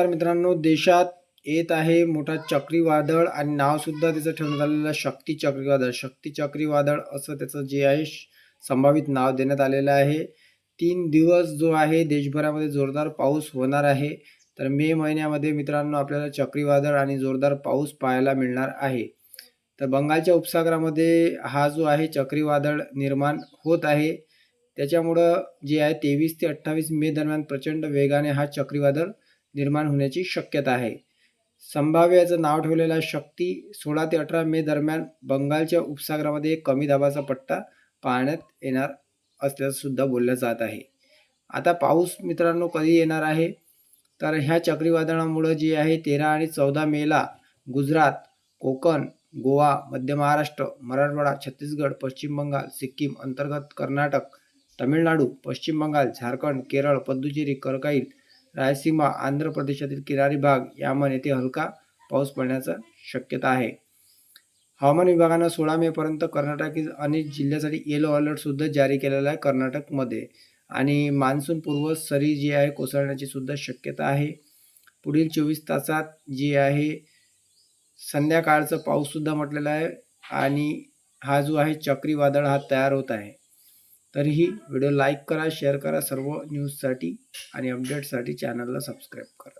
तर मित्रांनो देशात येत आहे मोठा चक्रीवादळ आणि नावसुद्धा त्याचं ठेवण्यात आलेलं शक्ती चक्रीवादळ. शक्ती चक्रीवादळ असं त्याचं जे आहे श- संभावित नाव देण्यात आलेलं आहे. तीन दिवस जो आहे देशभरामध्ये जोरदार पाऊस होणार आहे. तर मे महिन्यामध्ये मित्रांनो आपल्याला चक्रीवादळ आणि जोरदार पाऊस पाहायला मिळणार आहे. तर बंगालच्या उपसागरामध्ये हा जो आहे चक्रीवादळ निर्माण होत आहे. त्याच्यामुळं जे आहे तेवीस ते अठ्ठावीस मे दरम्यान प्रचंड वेगाने हा चक्रीवादळ निर्माण होण्याची शक्यता आहे. संभाव्य याचं नाव ठेवलेला शक्ती सोळा ते अठरा मे दरम्यान बंगालच्या उपसागरामध्ये एक कमी दाबाचा पट्टा पाहण्यात येणार असल्याचं सुद्धा बोललं जात आहे. आता पाऊस मित्रांनो कधी येणार आहे? तर ह्या चक्रीवादळामुळं जे आहे तेरा आणि चौदा मेला गुजरात कोकण गोवा मध्य महाराष्ट्र मराठवाडा छत्तीसगड पश्चिम बंगाल सिक्कीम अंतर्गत कर्नाटक तमिळनाडू पश्चिम बंगाल झारखंड केरळ पद्दुचेरी करकाईल रायसीमा आंध्र प्रदेशातील किनारी भाग यामध्ये येथे हलका पाऊस पडण्याचा शक्यता आहे. हवामान विभागानं सोळा मेपर्यंत कर्नाटकातील अनेक जिल्ह्यासाठी येलो अलर्ट सुद्धा जारी केलेला आहे कर्नाटकमध्ये आणि मान्सून पूर्व सरी जी आहे कोसळण्याची सुद्धा शक्यता आहे. पुढील चोवीस तासात जी आहे संध्याकाळचं पाऊससुद्धा म्हटलेला आहे आणि हा जो आहे चक्रीवादळ हा तयार होत आहे. तरीही व्हिडिओ लाईक करा शेअर करा सर्व न्यूजसाठी आणि अपडेटसाठी चॅनलला सबस्क्राईब करा.